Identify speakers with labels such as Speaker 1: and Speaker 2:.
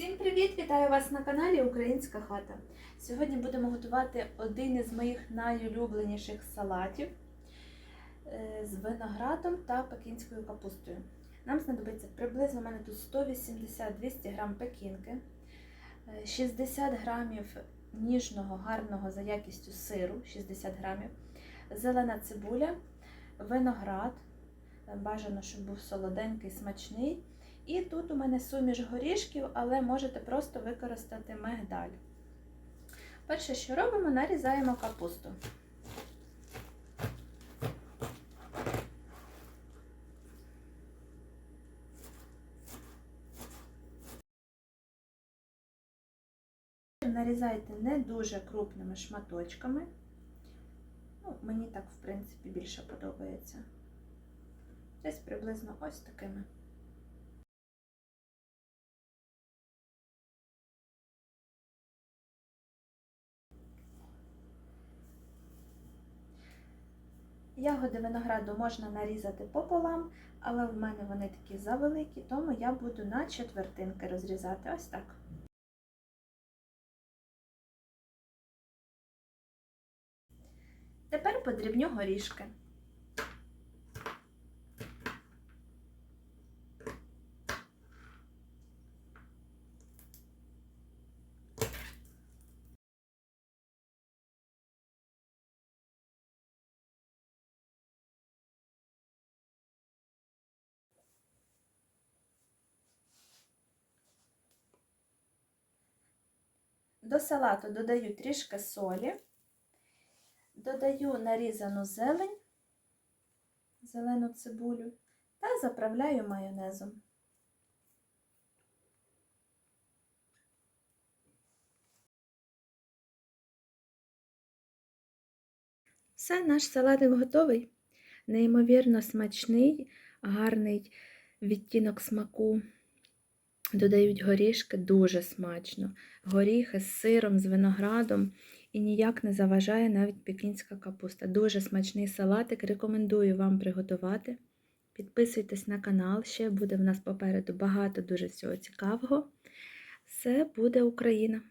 Speaker 1: Всім привіт! Вітаю вас на каналі Українська хата. Сьогодні будемо готувати один із моїх найулюбленіших салатів е, з виноградом та пекінською капустою. Нам знадобиться приблизно у мене тут 180-200 грам пекінки, е, 60 грамів ніжного, гарного за якістю сиру, 60 грамів, зелена цибуля, виноград. е, Бажано, щоб був солоденький, смачний. І тут у мене суміш горішків, але можете просто використати мигдаль. Перше, що робимо, нарізаємо капусту. Нарізайте не дуже крупними шматочками. Ну, Мені так, в принципі, більше подобається. Десь приблизно ось такими. Ягоди винограду можна нарізати пополам, але в мене вони такі завеликі, тому я буду на четвертинки розрізати. Ось так. Тепер подрібню горішки. До салату додаю трішки солі, додаю нарізану зелень, зелену цибулю та заправляю майонезом. Все, наш салатик готовий. Неймовірно смачний, гарний відтінок смаку. Додають горішки дуже смачно. Горіхи з сиром, з виноградом і ніяк не заважає навіть пекінська капуста. Дуже смачний салатик. Рекомендую вам приготувати. Підписуйтесь на канал, ще буде в нас попереду багато дуже всього цікавого. Все буде Україна!